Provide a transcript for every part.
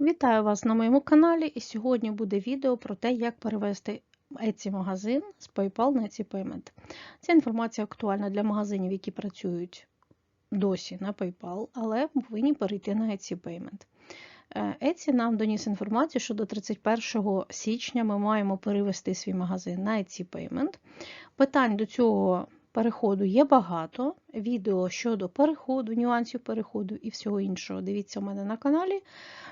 Вітаю вас на моєму каналі і сьогодні буде відео про те, як перевести Etsy магазин з PayPal на Etsy Payment. Ця інформація актуальна для магазинів, які працюють досі на PayPal, але повинні перейти на Etsy Payment. Е, Etsy нам доніс інформацію, що до 31 січня ми маємо перевести свій магазин на Etsy Payment. Питань до цього переходу є багато. Відео щодо переходу, нюансів переходу і всього іншого. Дивіться у мене на каналі.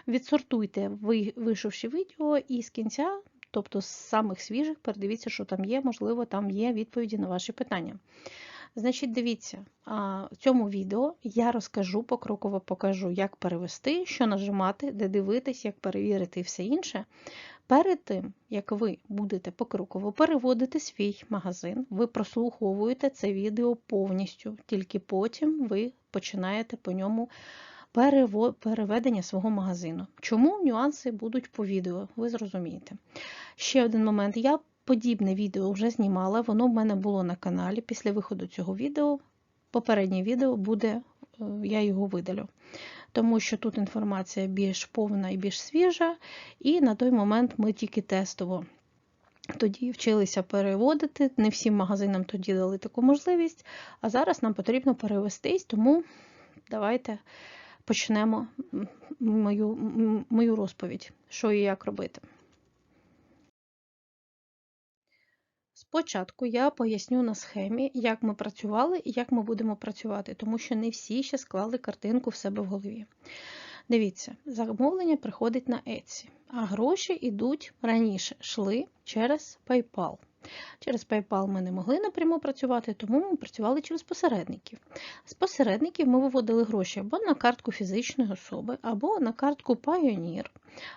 Відсортуйте, вийшовши відео, і з кінця, тобто з самих свіжих, передивіться, що там є, можливо, там є відповіді на ваші питання. Значить, дивіться, в цьому відео я розкажу покроково покажу, як перевести, що нажимати, де дивитись, як перевірити і все інше. Перед тим, як ви будете покроково переводити свій магазин, ви прослуховуєте це відео повністю, тільки потім ви починаєте по ньому переведення свого магазину. Чому нюанси будуть по відео, ви зрозумієте. Ще один момент. Я подібне відео вже знімала, воно в мене було на каналі. Після виходу цього відео, попереднє відео буде, е, я його видалю. Тому що тут інформація більш повна і більш свіжа, і на той момент ми тільки тестово тоді вчилися переводити. Не всім магазинам тоді дали таку можливість, а зараз нам потрібно перевестись, тому давайте почнемо мою, мою розповідь, що і як робити. Спочатку я поясню на схемі, як ми працювали і як ми будемо працювати, тому що не всі ще склали картинку в себе в голові. Дивіться, замовлення приходить на Etsy, а гроші йдуть раніше, йшли через PayPal. Через PayPal ми не могли напряму працювати, тому ми працювали через посередників. З посередників ми виводили гроші або на картку фізичної особи, або на картку Pioneer,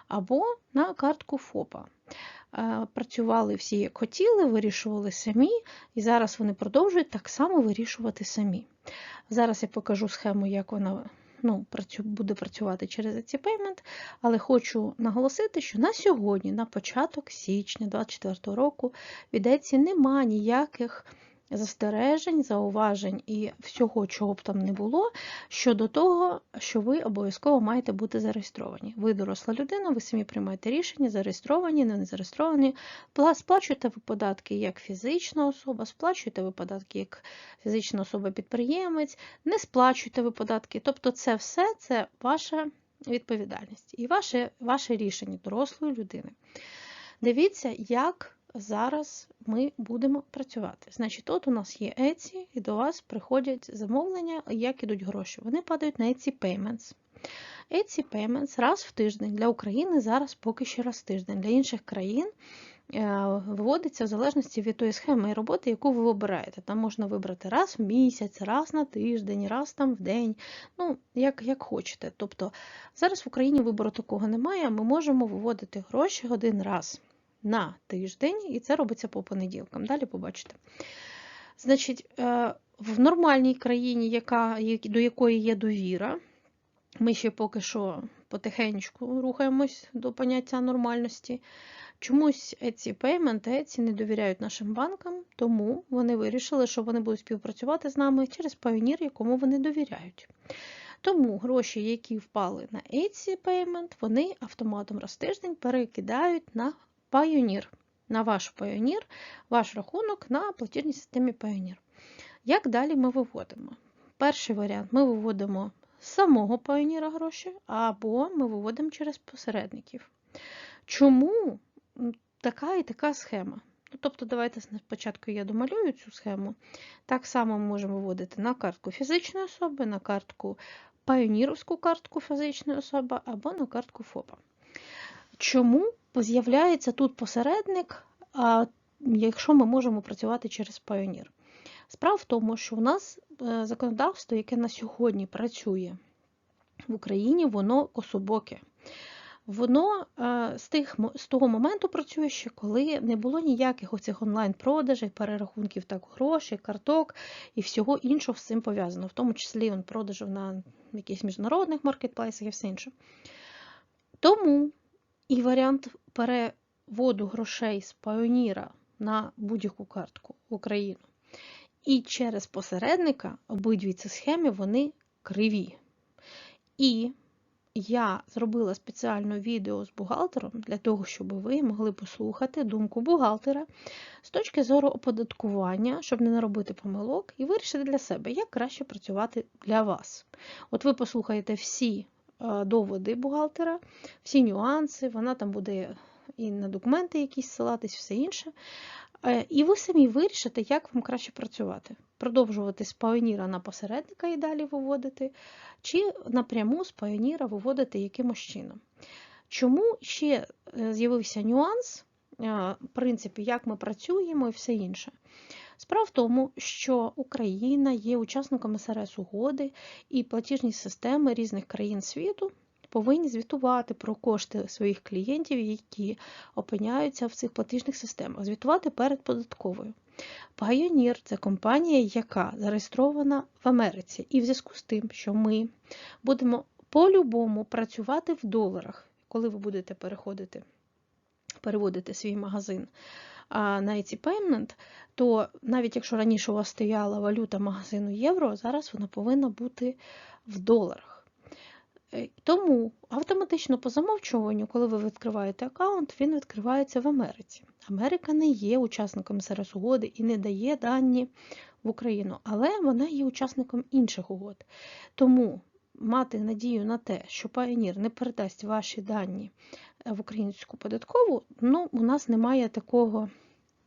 або на картку ФОПа. Працювали всі як хотіли, вирішували самі, і зараз вони продовжують так само вирішувати самі. Зараз я покажу схему, як вона ну, буде працювати через ці Payment, але хочу наголосити, що на сьогодні, на початок січня 2024 року, від Etsy нема ніяких застережень, зауважень і всього, чого б там не було, щодо того, що ви обов'язково маєте бути зареєстровані. Ви доросла людина, ви самі приймаєте рішення, зареєстровані, не зареєстровані, сплачуєте ви податки як фізична особа, сплачуєте ви податки як фізична особа-підприємець, не сплачуєте ви податки. Тобто, це все це ваша відповідальність і ваше, ваше рішення дорослої людини. Дивіться, як зараз ми будемо працювати. Значить, от у нас є Etsy, і до вас приходять замовлення, як ідуть гроші. Вони падають на Etsy Payments. Etsy Payments раз в тиждень. Для України зараз поки що раз в тиждень. Для інших країн е, виводиться в залежності від тої схеми роботи, яку ви вибираєте. Там можна вибрати раз в місяць, раз на тиждень, раз там в день, ну, як як хочете. Тобто зараз в Україні вибору такого немає, ми можемо виводити гроші один раз на тиждень, і це робиться по понеділкам. Далі побачите. Значить, е, в нормальній країні, яка, до якої є довіра, ми ще поки що потихеньку рухаємось до поняття нормальності. Чомусь ці пейменти Etsy не довіряють нашим банкам, тому вони вирішили, що вони будуть співпрацювати з нами через Pioneer, якому вони довіряють. Тому гроші, які впали на Etsy Payment, вони автоматом раз тиждень перекидають на Pioneer, на ваш Pioneer, ваш рахунок на платіжній системі Pioneer. Як далі ми виводимо? Перший варіант ми виводимо з самого Pioneer гроші, або ми виводимо через посередників. Чому така і така схема? Ну, Тобто, давайте спочатку я домалюю цю схему. Так само ми можемо виводити на картку фізичної особи, на картку паіонірівську картку фізичної особи або на картку ФОПа. Чому з'являється тут посередник, якщо ми можемо працювати через Pioneer? Справа в тому, що у нас е, законодавство, яке на сьогодні працює в Україні, воно кособоке. Воно е, з тих, з того моменту працює ще коли не було ніяких оцих онлайн-продажів, перерахунків так грошей, карток і всього іншого з цим пов'язано, в тому числі продажів на якихось міжнародних маркетплейсах і все інше. Тому і варіант переводу грошей з Pioneer на будь-яку картку в Україну. І через посередника обидві ці схеми вони криві. І я зробила спеціальне відео з бухгалтером для того, щоб ви могли послухати думку бухгалтера з точки зору оподаткування, щоб не наробити помилок, і вирішити для себе, як краще працювати для вас. От ви послухаєте всі доводи бухгалтера, всі нюанси, вона там буде і на документи якісь ссилатись, все інше. Е, І ви самі вирішите, як вам краще працювати. Продовжувати з Pioneer на посередника і далі виводити, чи напряму з Pioneer виводити якимось чином. Чому ще е, з'явився нюанс, е, в принципі, як ми працюємо і все інше? Справа в тому, що Україна є учасником СРС угоди і платіжні системи різних країн світу повинні звітувати про кошти своїх клієнтів, які опиняються в цих платіжних системах, звітувати перед податковою. Pioneer – це компанія, яка зареєстрована в Америці. І в зв'язку з тим, що ми будемо по-любому працювати в доларах, коли ви будете переходити, переводити свій магазин на ці Payment, то навіть якщо раніше у вас стояла валюта магазину євро, зараз вона повинна бути в доларах. Е, Тому автоматично по замовчуванню, коли ви відкриваєте аккаунт, він відкривається в Америці. Америка не є учасником СРС угоди і не дає дані в Україну, але вона є учасником інших угод. Тому мати надію на те, що Pioneer не передасть ваші дані в українську податкову, ну, у нас немає такого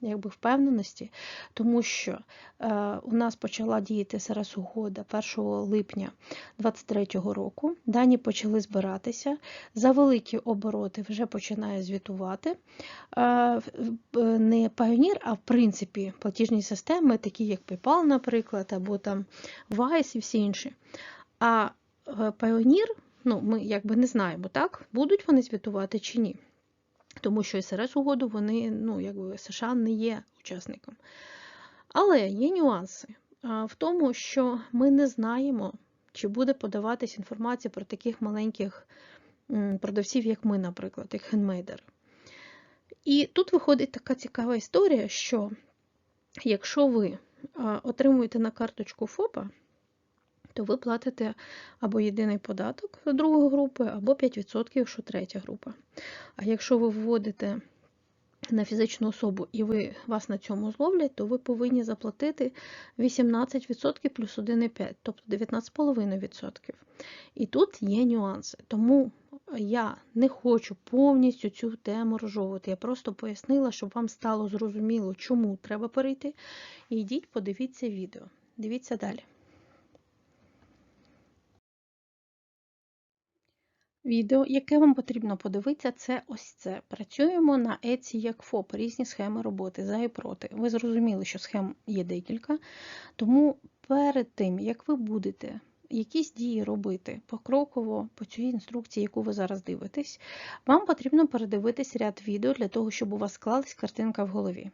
якби впевненості, тому що е, у нас почала діяти СРС угода 1 липня 2023 року. Дані почали збиратися, за великі обороти вже починає звітувати. Е, не Pioneer, а в принципі платіжні системи, такі як PayPal, наприклад, або там Wise і всі інші. А е, Pioneer, ну, ми якби не знаємо, так, будуть вони звітувати чи ні тому що СРС угоду вони, ну, якби США не є учасником. Але є нюанси в тому, що ми не знаємо, чи буде подаватись інформація про таких маленьких продавців, як ми, наприклад, як хендмейдери. І тут виходить така цікава історія, що якщо ви отримуєте на карточку ФОПа, то ви платите або єдиний податок другої групи, або 5%, якщо третя група. А якщо ви вводите на фізичну особу і ви вас на цьому зловлять, то ви повинні заплатити 18% плюс 1,5%, тобто 19,5%. І тут є нюанси. Тому я не хочу повністю цю тему розжовувати. Я просто пояснила, щоб вам стало зрозуміло, чому треба перейти. І йдіть, подивіться відео. Дивіться далі. Відео, яке вам потрібно подивитися, це ось це. Працюємо на Etsy як ФОП, різні схеми роботи за і проти. Ви зрозуміли, що схем є декілька. Тому перед тим, як ви будете якісь дії робити покроково по цій інструкції, яку ви зараз дивитесь, вам потрібно передивитись ряд відео для того, щоб у вас склалась картинка в голові.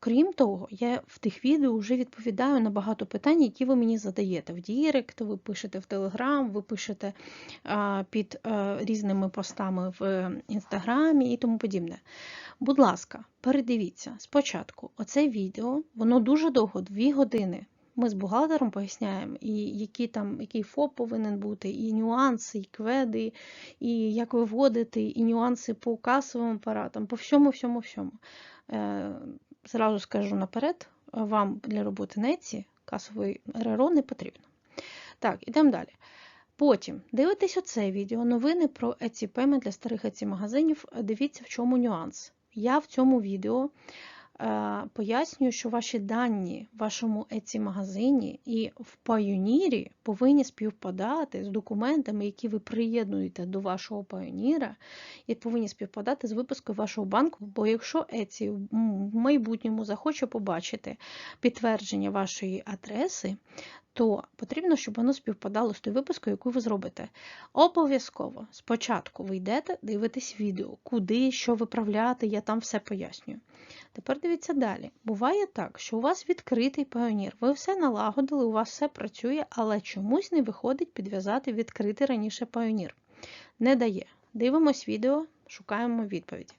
Крім того, я в тих відео вже відповідаю на багато питань, які ви мені задаєте в Дірект, ви пишете в Телеграм, ви пишете під різними постами в Інстаграмі і тому подібне. Будь ласка, передивіться спочатку оце відео, воно дуже довго, 2 години. Ми з бухгалтером поясняємо, і які там, який ФОП повинен бути, і нюанси, і кведи, і як виводити, і нюанси по касовим апаратам, по всьому, всьому, всьому. Е, Зразу скажу наперед, вам для роботи неці касовий РРО не потрібно. Так, ідемо далі. Потім дивитесь оце відео, новини про Etsy Payment для старих Etsy магазинів. Дивіться, в чому нюанс. Я в цьому відео пояснюю, що ваші дані в вашому Etsy магазині і в Pioneer повинні співпадати з документами, які ви приєднуєте до вашого Pioneer, і повинні співпадати з випускою вашого банку. Бо якщо Etsy в майбутньому захоче побачити підтвердження вашої адреси, то потрібно, щоб воно співпадало з тою випискою, яку ви зробите. Обов'язково спочатку ви йдете, дивитесь відео, куди, що виправляти, я там все пояснюю. Тепер дивіться далі. Буває так, що у вас відкритий піонір, ви все налагодили, у вас все працює, але чомусь не виходить підв'язати відкритий раніше піонір. Не дає. Дивимось відео, шукаємо відповіді.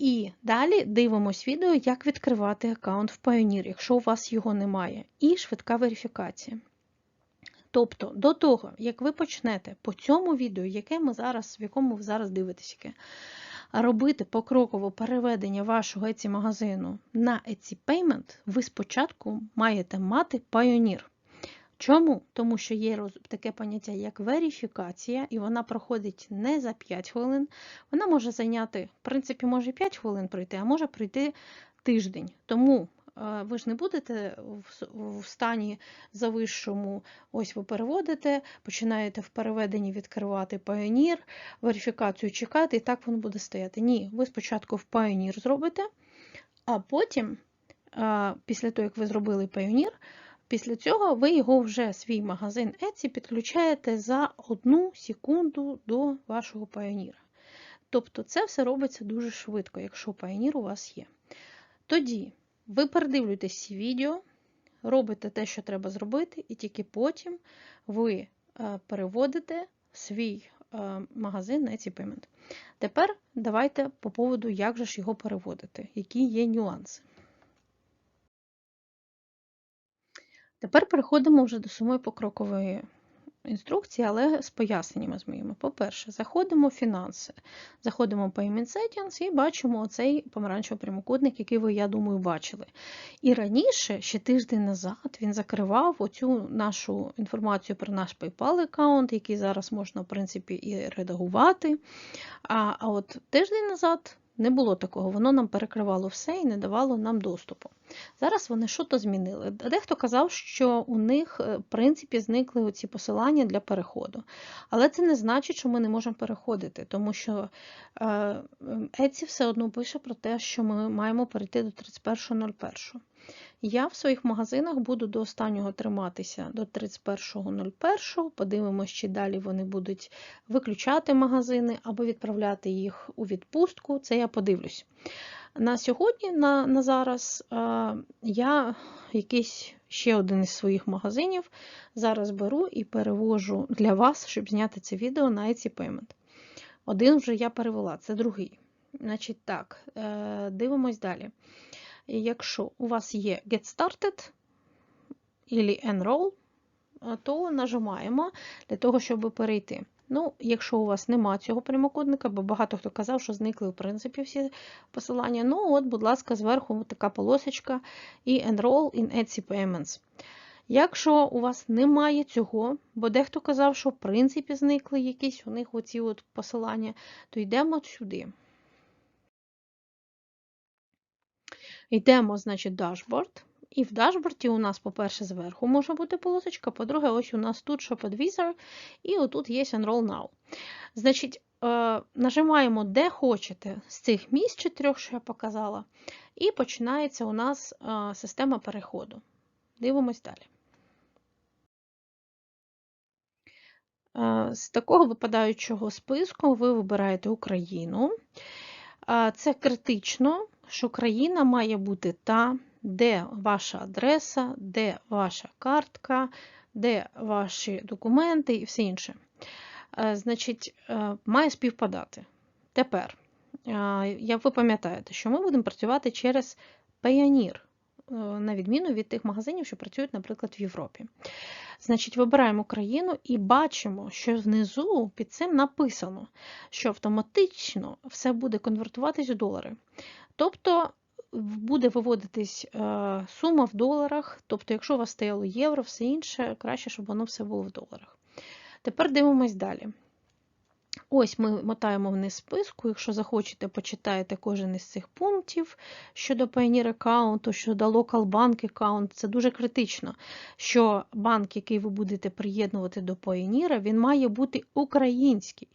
І далі дивимось відео, як відкривати аккаунт в Pioneer, якщо у вас його немає, і швидка верифікація. Тобто, до того, як ви почнете по цьому відео, яке ми зараз, в якому ви зараз дивитесь, яке, робити покрокове переведення вашого Etsy магазину на Etsy Payment, ви спочатку маєте мати Pioneer. Чому? Тому що є таке поняття, як верифікація, і вона проходить не за 5 хвилин. Вона може зайняти, в принципі, може 5 хвилин пройти, а може пройти тиждень. Тому е, ви ж не будете в стані завищому, ось ви переводите, починаєте в переведенні відкривати Pioneer, верифікацію чекати, і так воно буде стояти. Ні, ви спочатку в Pioneer зробите, а потім, е, після того, як ви зробили Pioneer, Після цього ви його вже свій магазин Etsy підключаєте за одну секунду до вашого Pioneer. Тобто це все робиться дуже швидко, якщо Pioneer у вас є. Тоді ви передивлюєтесь ці відео, робите те, що треба зробити, і тільки потім ви е, переводите свій е, магазин на Etsy Payment. Тепер давайте по поводу, як же ж його переводити, які є нюанси. Тепер переходимо вже до самої покрокової інструкції, але з поясненнями з моїми. По-перше, заходимо в фінанси, заходимо в Payment Settings і бачимо оцей помаранчевий прямокутник, який ви, я думаю, бачили. І раніше, ще тиждень назад, він закривав оцю нашу інформацію про наш PayPal аккаунт, який зараз можна, в принципі, і редагувати. А, а от тиждень назад. Не було такого, воно нам перекривало все і не давало нам доступу. Зараз вони що то змінили. Дехто казав, що у них, е, в принципі, зникли оці посилання для переходу. Але це не значить, що ми не можемо переходити, тому що Еці все одно пише про те, що ми маємо перейти до 31.01. Я в своїх магазинах буду до останнього триматися до 31.01. Подивимось, чи далі вони будуть виключати магазини або відправляти їх у відпустку. Це я подивлюсь. На сьогодні, на на зараз, я якийсь ще один із своїх магазинів зараз беру і перевожу для вас, щоб зняти це відео на Etsy Payment. Один вже я перевела, це другий. Значить, так, е, дивимось далі. Якщо у вас є Get Started або Enroll, то нажимаємо для того, щоб перейти. Ну, Якщо у вас нема цього прямокутника, бо багато хто казав, що зникли в принципі всі посилання. Ну, от, будь ласка, зверху така полосочка і Enroll in Etsy Payments. Якщо у вас немає цього, бо дехто казав, що в принципі зникли якісь у них оці от посилання, то йдемо сюди. Йдемо, значить, дашборд. І в дашборді у нас, по-перше, зверху може бути полосочка, по-друге, ось у нас тут Shop Advisor, і отут є Enroll Now. Значить, е, нажимаємо, де хочете з цих місць чотирьох, що я показала, і починається у нас е, система переходу. Дивимось далі. Е, з такого випадаючого списку ви вибираєте Україну. Це критично, що країна має бути та, де ваша адреса, де ваша картка, де ваші документи і все інше. Е, значить, е, має співпадати. Тепер, як ви пам'ятаєте, що ми будемо працювати через Payoneer. Е, на відміну від тих магазинів, що працюють, наприклад, в Європі. Значить, вибираємо країну і бачимо, що внизу під цим написано, що автоматично все буде конвертуватись у долари. Тобто буде виводитись е, сума в доларах, тобто, якщо у вас стояло євро, все інше, краще, щоб воно все було в доларах. Тепер дивимось далі. Ось ми мотаємо вниз списку, якщо захочете, почитаєте кожен із цих пунктів щодо Pioneer аккаунту, щодо Local Bank аккаунт. Це дуже критично, що банк, який ви будете приєднувати до Pioneer, він має бути український.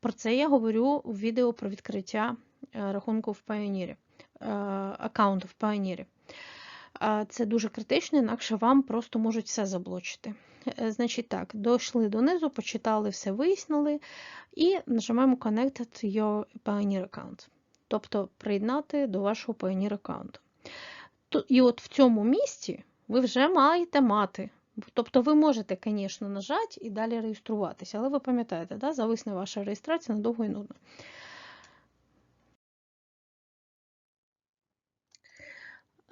Про це я говорю у відео про відкриття е, рахунку в Pioneer, аккаунту в Pioneer. Це дуже критично, інакше вам просто можуть все заблочити. Е, значить так, дійшли донизу, почитали все, вияснили, і нажимаємо Connect your Pioneer account. Тобто приєднати до вашого Pioneer аккаунту. І от в цьому місці ви вже маєте мати. Тобто ви можете, звісно, нажати і далі реєструватися, але ви пам'ятаєте, да, зависне ваша реєстрація надовго і нудно.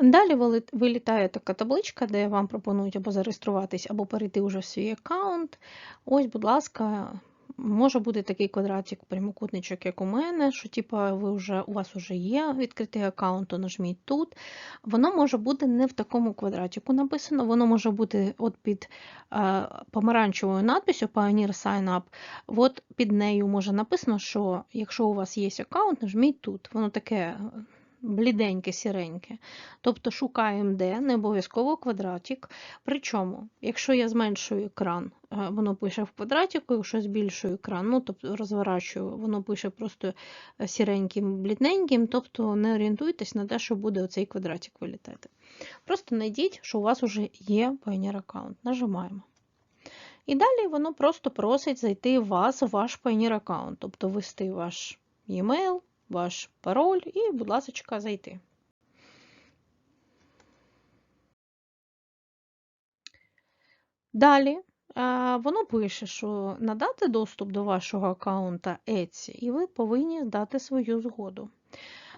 Далі вилітає така табличка, де вам пропонують або зареєструватись, або перейти вже в свій аккаунт. Ось, будь ласка, може бути такий квадратик, прямокутничок, як у мене, що типа ви вже, у вас вже є відкритий аккаунт, то нажміть тут. Воно може бути не в такому квадратику написано, воно може бути от під е, помаранчевою надписю Pioneer Sign Up. От під нею може написано, що якщо у вас є аккаунт, нажміть тут. Воно таке бліденьке, сіреньке. Тобто шукаємо де, не обов'язково квадратик. Причому, якщо я зменшую екран, е, воно пише в квадратику, якщо збільшую екран, ну тобто розворачую, воно пише просто е, сіреньким, блідненьким, тобто не орієнтуйтесь на те, що буде оцей квадратик вилітати. Просто знайдіть, що у вас вже є Pioneer аккаунт. Нажимаємо. І далі воно просто просить зайти вас у ваш Pioneer аккаунт, тобто ввести ваш e-mail, ваш пароль і, будь ласка, зайти. Далі воно пише, що надати доступ до вашого аккаунта Etsy, і ви повинні дати свою згоду.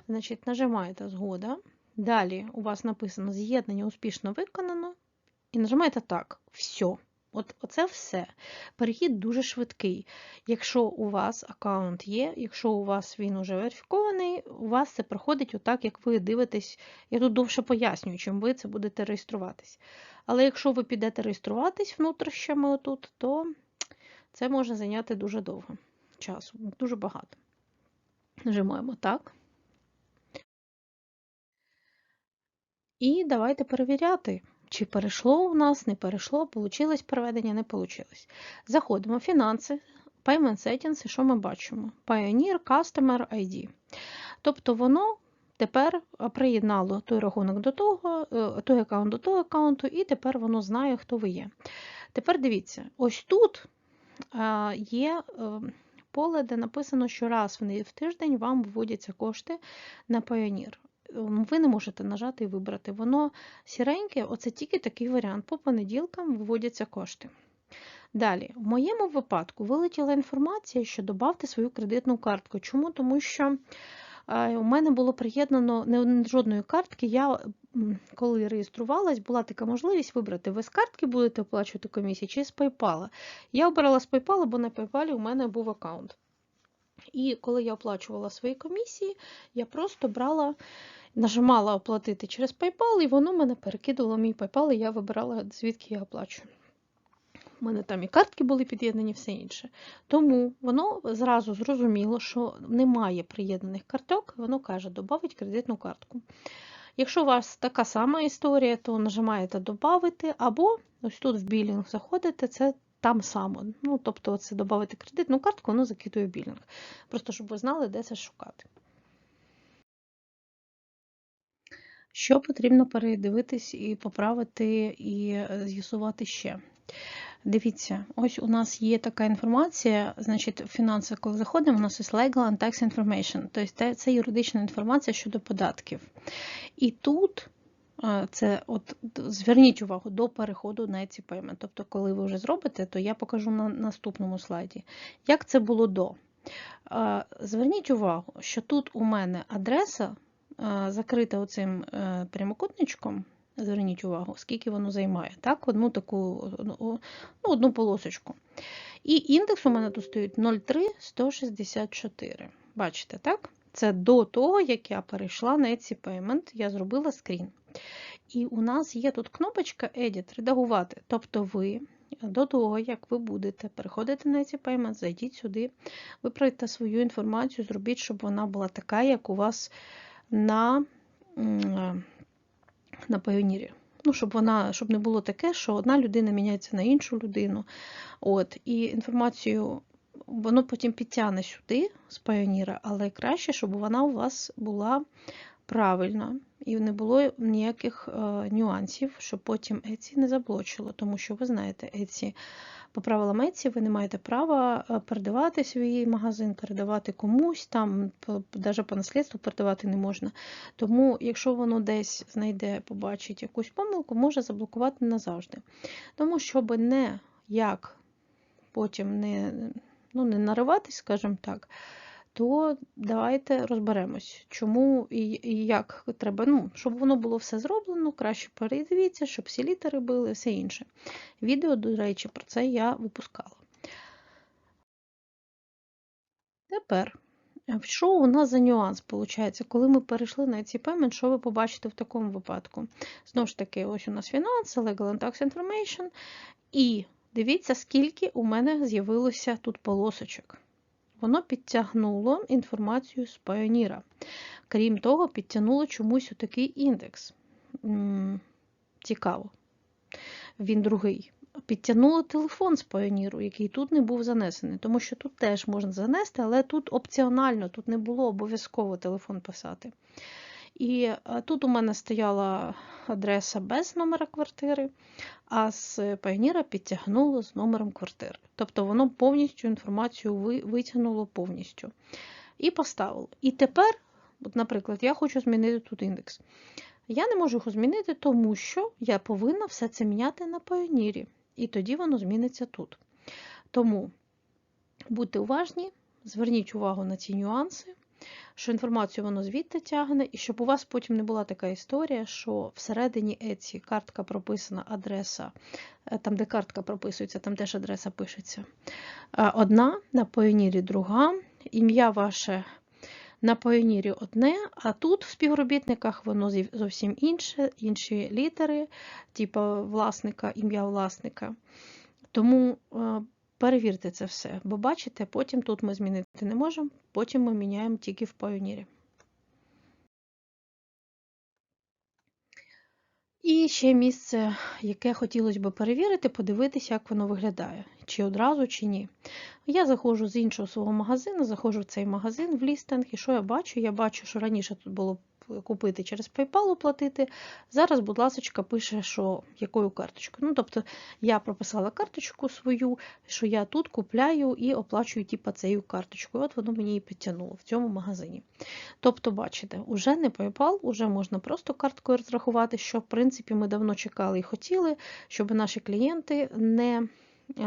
Значить, нажимаєте згода. Далі у вас написано з'єднання успішно виконано. І нажимаєте так, все. От Оце все. Перехід дуже швидкий. Якщо у вас аккаунт є, якщо у вас він уже верифікований, у вас це проходить отак, як ви дивитесь. Я тут довше пояснюю, чим ви це будете реєструватись. Але якщо ви підете реєструватись внутрішнями отут, то це може зайняти дуже довго часу, дуже багато. Нажимаємо так. І давайте перевіряти, чи перейшло у нас, не перейшло, получилось переведення, не получилось. Заходимо в фінанси, Payment Settings, і що ми бачимо? Pioneer Customer ID. Тобто воно тепер приєднало той рахунок до того, той аккаунт до того аккаунту, і тепер воно знає, хто ви є. Тепер дивіться, ось тут є поле, де написано, що раз в тиждень вам виводяться кошти на Pioneer ви не можете нажати і вибрати. Воно сіреньке, оце тільки такий варіант. По понеділкам виводяться кошти. Далі, в моєму випадку вилетіла інформація, що додавте свою кредитну картку. Чому? Тому що у мене було приєднано не жодної картки. Я, коли реєструвалась, була така можливість вибрати, ви з картки будете оплачувати комісії чи з PayPal. Я обирала з PayPal, бо на PayPal у мене був аккаунт. І коли я оплачувала свої комісії, я просто брала нажимала оплатити через PayPal, і воно мене перекидувало мій PayPal, і я вибирала, звідки я оплачую. У мене там і картки були під'єднані, все інше. Тому воно зразу зрозуміло, що немає приєднаних карток, воно каже, додавить кредитну картку. Якщо у вас така сама історія, то нажимаєте Додати, або ось тут в білінг заходите, це там само. Ну, Тобто, це додати кредитну картку, воно закидує білінг. Просто щоб ви знали, де це шукати. Що потрібно передивитись і поправити, і е, з'ясувати ще? Дивіться, ось у нас є така інформація, значить, в фінанси, коли заходимо, у нас є legal and tax information, тобто це юридична інформація щодо податків. І тут е, це от зверніть увагу до переходу на ці payment. Тобто, коли ви вже зробите, то я покажу на наступному слайді, як це було до. Е, зверніть увагу, що тут у мене адреса закрите оцим е, прямокутничком, зверніть увагу, скільки воно займає. Так, Одну таку ну, одну полосочку. І індекс у мене тут стоїть 03164. Бачите, так? Це до того, як я перейшла на Etsy Payment, я зробила скрін. І у нас є тут кнопочка Edit, редагувати. Тобто ви до того, як ви будете переходити на Etsy Payment, зайдіть сюди, виправте свою інформацію, зробіть, щоб вона була така, як у вас на на Пайонірі. Ну, Щоб вона, щоб не було таке, що одна людина міняється на іншу людину. От, І інформацію воно потім підтягне сюди з Пайоніра, але краще, щоб вона у вас була правильна і не було ніяких е, нюансів, щоб потім Еці не заблочило, тому що ви знаєте, Еці по правилам Еці ви не маєте права е, передавати свій магазин, передавати комусь, там навіть по наслідству передавати не можна. Тому, якщо воно десь знайде, побачить якусь помилку, може заблокувати назавжди. Тому, щоб не як потім не, ну, не нариватись, скажімо так. То давайте розберемось, чому і, як треба, ну, щоб воно було все зроблено, краще передивіться, щоб всі літери були, все інше. Відео, до речі, про це я випускала. Тепер, що у нас за нюанс, виходить, коли ми перейшли на ці payment, що ви побачите в такому випадку? Знову ж таки, ось у нас фінанси, Legal and Tax Information, і дивіться, скільки у мене з'явилося тут полосочок. Воно підтягнуло інформацію з Pioneer. Крім того, підтягнуло чомусь отакий індекс. Цікаво. Він другий. Підтягнуло телефон з Pioneer, який тут не був занесений, тому що тут теж можна занести, але тут опціонально, тут не було обов'язково телефон писати. І тут у мене стояла адреса без номера квартири, а з Pioneer підтягнуло з номером квартири. Тобто воно повністю інформацію витягнуло повністю. І поставило. І тепер, от, наприклад, я хочу змінити тут індекс. Я не можу його змінити, тому що я повинна все це міняти на Pioneer. І тоді воно зміниться тут. Тому будьте уважні, зверніть увагу на ці нюанси що інформацію воно звідти тягне, і щоб у вас потім не була така історія, що всередині Etsy картка прописана адреса, е, там, де картка прописується, там теж адреса пишеться. Одна, на Pioneer друга, ім'я ваше. На Pioneer одне, а тут в співробітниках воно зовсім інше, інші літери, типу власника, ім'я власника. Тому е, Перевірте це все, бо бачите, потім тут ми змінити не можемо, потім ми міняємо тільки в Pioneer. І ще місце, яке хотілося б перевірити, подивитися, як воно виглядає, чи одразу, чи ні. Я заходжу з іншого свого магазину, заходжу в цей магазин в лістинг, і що я бачу? Я бачу, що раніше тут було купити через PayPal оплатити. Зараз, будь ласка, пише, що якою карточкою. Ну, тобто я прописала карточку свою, що я тут купляю і оплачую типу, цією карточкою. От воно мені і підтягнуло в цьому магазині. Тобто, бачите, вже не PayPal, вже можна просто карткою розрахувати, що в принципі ми давно чекали і хотіли, щоб наші клієнти не.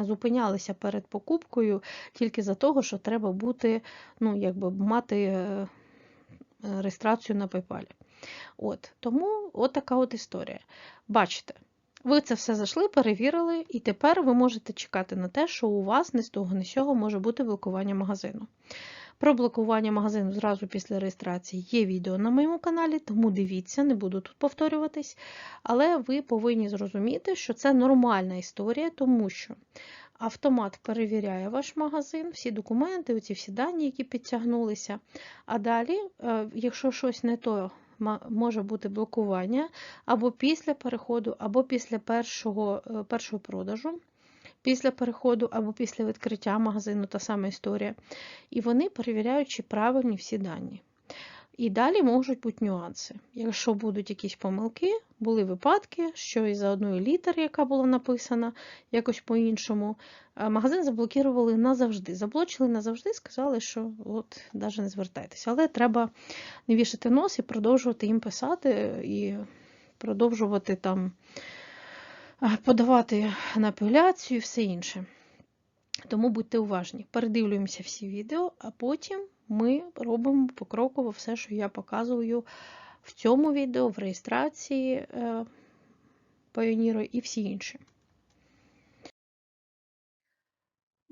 Зупинялися перед покупкою тільки за того, що треба бути, ну, якби мати Е, реєстрацію на PayPal. От, Тому от така от історія. Бачите, ви це все зайшли, перевірили, і тепер ви можете чекати на те, що у вас не з того, не з цього може бути блокування магазину. Про блокування магазину зразу після реєстрації є відео на моєму каналі, тому дивіться, не буду тут повторюватись. Але ви повинні зрозуміти, що це нормальна історія, тому що Автомат перевіряє ваш магазин, всі документи, оці всі дані, які підтягнулися. А далі, е, якщо щось не то, може бути блокування або після переходу, або після першого, е, першого продажу. Після переходу або після відкриття магазину та сама історія. І вони перевіряють, чи правильні всі дані. І далі можуть бути нюанси. Якщо будуть якісь помилки, були випадки, що із-за одної літери, яка була написана якось по-іншому, е, магазин заблокували назавжди. Заблочили назавжди, сказали, що от навіть не звертайтеся. Але треба не вішати нос і продовжувати їм писати, і продовжувати там е, подавати на апеляцію і все інше. Тому будьте уважні, передивлюємося всі відео, а потім ми робимо покроково все, що я показую в цьому відео, в реєстрації Pioneer і всі інші.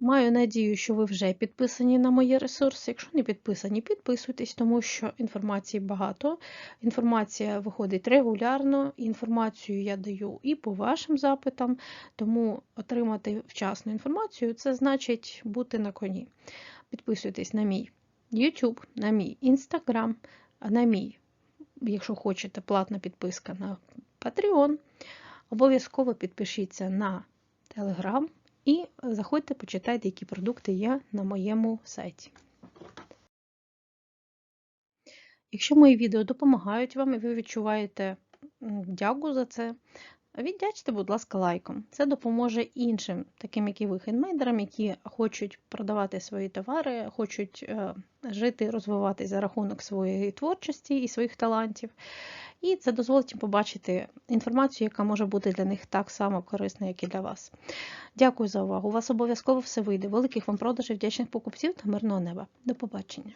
Маю надію, що ви вже підписані на мої ресурси. Якщо не підписані, підписуйтесь, тому що інформації багато. Інформація виходить регулярно, інформацію я даю і по вашим запитам, тому отримати вчасну інформацію це значить бути на коні. Підписуйтесь на мій YouTube, на мій Instagram, на мій, якщо хочете, платна підписка на Patreon. Обов'язково підпишіться на Telegram і заходьте, почитайте, які продукти є на моєму сайті. Якщо мої відео допомагають вам і ви відчуваєте дягу за це, Віддячте, будь ласка, лайком. Це допоможе іншим, таким як і ви, хендмейдерам, які хочуть продавати свої товари, хочуть е, жити, розвиватися за рахунок своєї творчості і своїх талантів. І це дозволить їм побачити інформацію, яка може бути для них так само корисна, як і для вас. Дякую за увагу. У вас обов'язково все вийде. Великих вам продажів, вдячних покупців та мирного неба. До побачення.